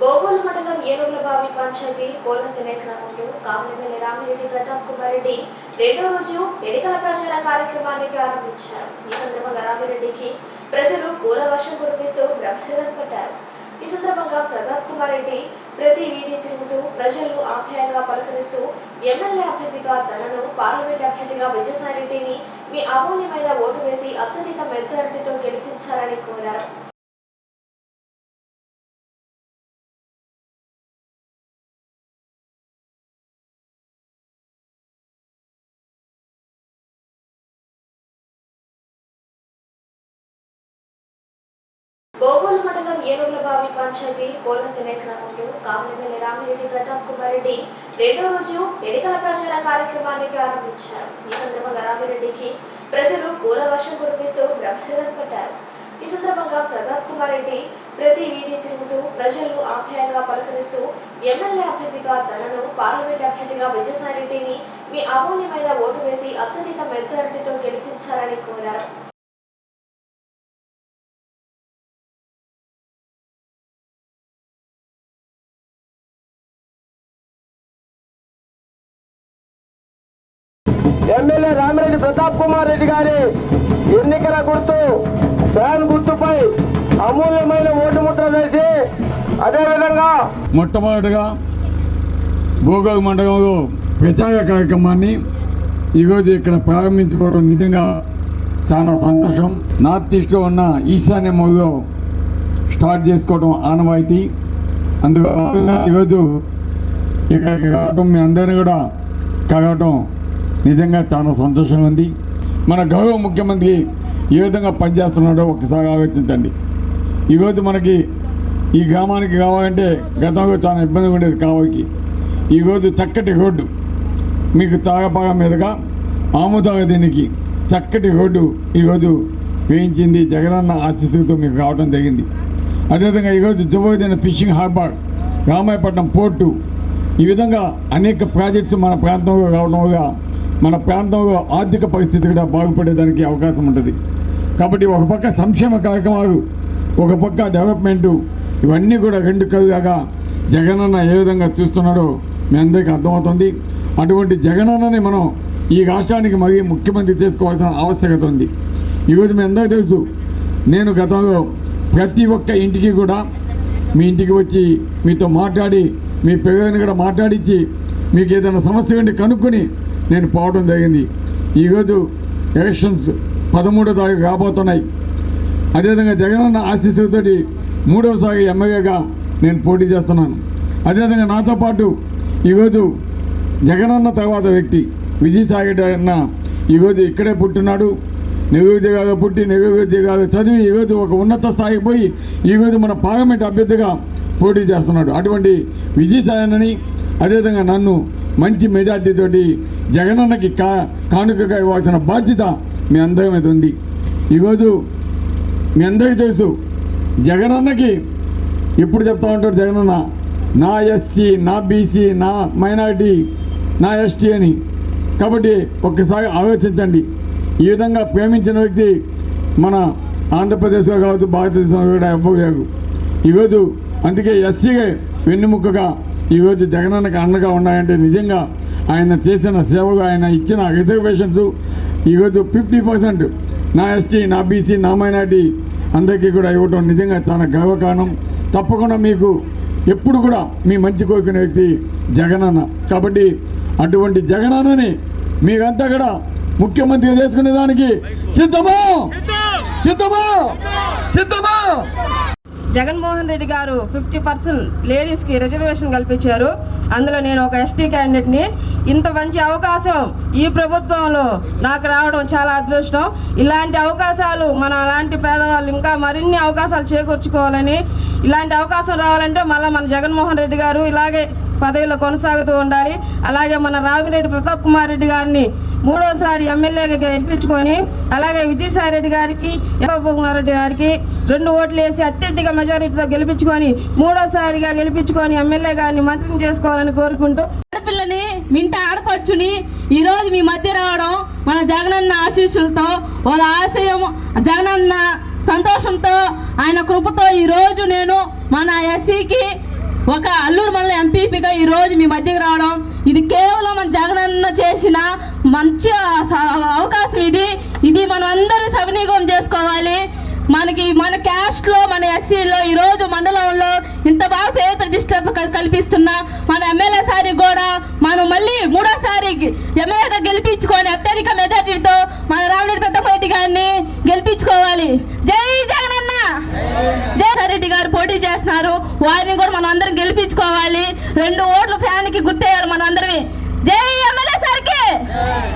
బోగోలు మండలం ఏనుగులబావి పంచాయతీ కోలంతెనే గ్రామంలో కావలి రామిరెడ్డి ప్రతాప్ కుమార్ రెడ్డి రెండో రోజు ఎన్నికల ప్రచార కార్యక్రమాన్ని ప్రారంభించారు. ఈ సందర్భంగా రామిరెడ్డికి ప్రజలు పూల వర్షం కురిపిస్తూ బ్రహ్మరథం పట్టారు. ఈ సందర్భంగా ప్రతాప్ కుమార్ రెడ్డి ప్రతి వీధి తిరుగుతూ ప్రజలు ఆప్యాయంగా పలకరిస్తూ ఎమ్మెల్యే అభ్యర్థిగా తనను పార్లమెంట్ అభ్యర్థిగా విజయసాయిరెడ్డిని మీ అమూల్యమైన ఓటు వేసి అత్యధిక మెజారిటీతో గెలిపించాలని కోరారు. బోగోలు మండలం ఏనుగులబావి పంచాయతీ కోలంతెనే గ్రామంలో కావలి రామిరెడ్డి ప్రతాప్ కుమార్ రెడ్డి రెండో రోజు ఎన్నికల ప్రచార కార్యక్రమాన్ని ప్రారంభించారు. ఈ సందర్భంగా రామిరెడ్డికి ప్రజలు పూల వర్షం కురిపిస్తూ బ్రహ్మరథం పట్టారు ఈ సందర్భంగా ప్రతాప్ కుమార్ రెడ్డి ప్రతి వీధి తిరుగుతూ ప్రజలు ఆప్యాయంగా పలకరిస్తూ ఎమ్మెల్యే అభ్యర్థిగా తనను పార్లమెంట్ అభ్యర్థిగా విజయసాయిరెడ్డిని మీ అమూల్యమైన ఓటు వేసి అత్యధిక మెజారిటీతో గెలిపించాలని కోరారు. ఎమ్మెల్యే రామిరెడ్డి ప్రతాప్ కుమార్ రెడ్డి గారి ఎన్నికల గుర్తు ఫ్యాన్ గుర్తుపై అమూల్యమైన ఓటు ముద్ర వేసి అదేవిధంగా మొట్టమొదటిగా భూగోళ మండలంలో ప్రచార కార్యక్రమాన్ని ఈరోజు ఇక్కడ ప్రారంభించుకోవడం నిజంగా చాలా సంతోషం. నార్త్ ఈస్ట్లో ఉన్న ఈశాన్య మూలలో స్టార్ట్ చేసుకోవడం ఆనవాయితీ. అందులో ఈరోజు ఇక్కడికి రావడం మీ అందరినీ కూడా కలవటం నిజంగా చాలా సంతోషంగా ఉంది. మన గౌరవ ముఖ్యమంత్రి ఏ విధంగా పనిచేస్తున్నాడో ఒకసారి ఆలోచించండి. ఈరోజు మనకి ఈ గ్రామానికి కావాలంటే గతంలో చాలా ఇబ్బందిగా ఉండేది కావాలికి ఈరోజు చక్కటి రోడ్డు మీకు తాగపాగ మీదుగా ఆముదాగ దీనికి చక్కటి రోడ్డు ఈరోజు వేయించింది జగనన్న ఆశీస్సులతో మీకు రావడం జరిగింది. అదేవిధంగా ఈరోజు జుబోదిన ఫిషింగ్ హార్బర్ రామాయపట్నం పోర్టు ఈ విధంగా అనేక ప్రాజెక్ట్స్ మన ప్రాంతంలో రావడం వల్ల మన ప్రాంతంలో ఆర్థిక పరిస్థితి కూడా బాగుపడేదానికి అవకాశం ఉంటుంది. కాబట్టి ఒక పక్క సంక్షేమ కార్యక్రమాలు ఒక పక్క డెవలప్మెంటు ఇవన్నీ కూడా రెండు కవిగా జగనన్న ఏ విధంగా చూస్తున్నాడో మీ అందరికీ అర్థమవుతుంది. అటువంటి జగనన్నని మనం ఈ రాష్ట్రానికి మరీ ముఖ్యమంత్రి చేసుకోవాల్సిన ఆవశ్యకత ఉంది. ఈరోజు మీ అందరికీ తెలుసు నేను గతంలో ప్రతి ఒక్క ఇంటికి కూడా మీ ఇంటికి వచ్చి మీతో మాట్లాడి మీ పిల్లల్ని కూడా మాట్లాడించి మీకు ఏదైనా సమస్య ఉంటే కనుక్కొని నేను పోవడం జరిగింది. ఈరోజు ఎలక్షన్స్ పదమూడో తారీఖు రాబోతున్నాయి. అదేవిధంగా జగనన్న ఆశీస్సులతోటి మూడవసారి ఎమ్మెల్యేగా నేను పోటీ చేస్తున్నాను. అదేవిధంగా నాతో పాటు ఈరోజు జగనన్న తర్వాత వ్యక్తి విజయసాగర్ అన్న ఈరోజు ఇక్కడే పుట్టినాడు. నిరుద్యోగాలు పుట్టి నిరుద్యోగాలు చదివి ఈరోజు ఒక ఉన్నత స్థాయికి పోయి ఈరోజు మన పార్లమెంట్ అభ్యర్థిగా పోటీ చేస్తున్నాడు. అటువంటి విజయసాయి అదేవిధంగా నన్ను మంచి మెజార్టీతోటి జగనన్నకి కా కానుకగా ఇవ్వాల్సిన బాధ్యత మీ అందరి మీద ఉంది. ఈరోజు మీ అందరికీ తెలుసు జగనన్నకి ఎప్పుడు చెప్తా ఉంటాడు జగనన్న నా ఎస్సీ నా బీసీ నా మైనారిటీ నా ఎస్టీ అని. కాబట్టి ఒక్కసారి ఆలోచించండి. ఈ విధంగా ప్రేమించిన వ్యక్తి మన ఆంధ్రప్రదేశ్లో కావచ్చు భారతదేశంలో కూడా ఎవ్వలేదు ఈరోజు అందుకే ఎస్సీగా వెన్నుముక్కగా ఈరోజు జగనన్నకి అండగా ఉన్నాయంటే నిజంగా ఆయన చేసిన సేవలు ఆయన ఇచ్చిన రిజర్వేషన్స్ ఈరోజు ఫిఫ్టీ పర్సెంట్ నా ఎస్టీ నా బీసీ నా మైనార్టీ అందరికీ కూడా ఇవ్వటం నిజంగా చాలా గర్వకారణం. తప్పకుండా మీకు ఎప్పుడు కూడా మీ మంచి కోరికిన వ్యక్తి జగనన్న. కాబట్టి అటువంటి జగనన్నని మీరంతా కూడా ముఖ్యమంత్రిగా చేసుకునే దానికి సిద్ధమా? సిద్ధమా? సిద్ధమా? జగన్మోహన్ రెడ్డి గారు ఫిఫ్టీ పర్సెంట్ లేడీస్కి రిజర్వేషన్ కల్పించారు. అందులో నేను ఒక ఎస్టీ క్యాండిడేట్ని ఇంత మంచి అవకాశం ఈ ప్రభుత్వంలో నాకు రావడం చాలా అదృష్టం. ఇలాంటి అవకాశాలు మన అలాంటి పేదవాళ్ళు ఇంకా మరిన్ని అవకాశాలు చేకూర్చుకోవాలని ఇలాంటి అవకాశం రావాలంటే మళ్ళీ మన జగన్మోహన్ రెడ్డి గారు ఇలాగే పదవిలో కొనసాగుతూ ఉండాలి. అలాగే మన రామిరెడ్డి ప్రతాప్ కుమార్ రెడ్డి గారిని మూడోసారి ఎమ్మెల్యేగా గెలిపించుకొని అలాగే విజయసాయి రెడ్డి గారికి ప్రతాప్ కుమార్ రెడ్డి గారికి రెండు ఓట్లు వేసి అత్యధిక మెజారిటీతో గెలిపించుకొని మూడోసారిగా గెలిపించుకొని ఎమ్మెల్యే గారిని మంత్రిని చేసుకోవాలని కోరుకుంటూ ఆడపిల్లని మింట ఆడపడుచుని ఈ రోజు మీ మధ్య రావడం మన జగనన్న ఆశీస్సులతో వాళ్ళ ఆశయం జగనన్న సంతోషంతో ఆయన కృపతో ఈ రోజు నేను మన ఎస్సీకి ఒక అల్లూరు మండలం ఎంపీపీగా ఈ రోజు మీ మధ్యకి రావడం ఇది కేవలం మన జగనన్న చేసిన మంచి అవకాశం ఇది. ఇది మనం అందరూ సవినియోగం చేసుకోవాలి. మనకి మన క్యాస్ట్లో మన ఎస్సీలో ఈ రోజు మండలంలో ఇంత బాగా పేరు ప్రతిష్ట కల్పిస్తున్న మన ఎమ్మెల్యే సారి కూడా మనం మళ్ళీ మూడోసారి ఎమ్మెల్యేగా గెలిపించుకొని అత్యధిక మెజార్టీతో మన రామరెడ్డి పెద్దపరెడ్డి గారిని గెలిపించుకోవాలి. జై జగనన్న! జై గారు పోటీ చేస్తున్నారు. వారిని కూడా మనం అందరం గెలిపించుకోవాలి. రెండు ఓట్లు ఫ్యాన్కి గుర్తేయాలి మన అందరివి జై ఎమ్మెల్యే సార్కి!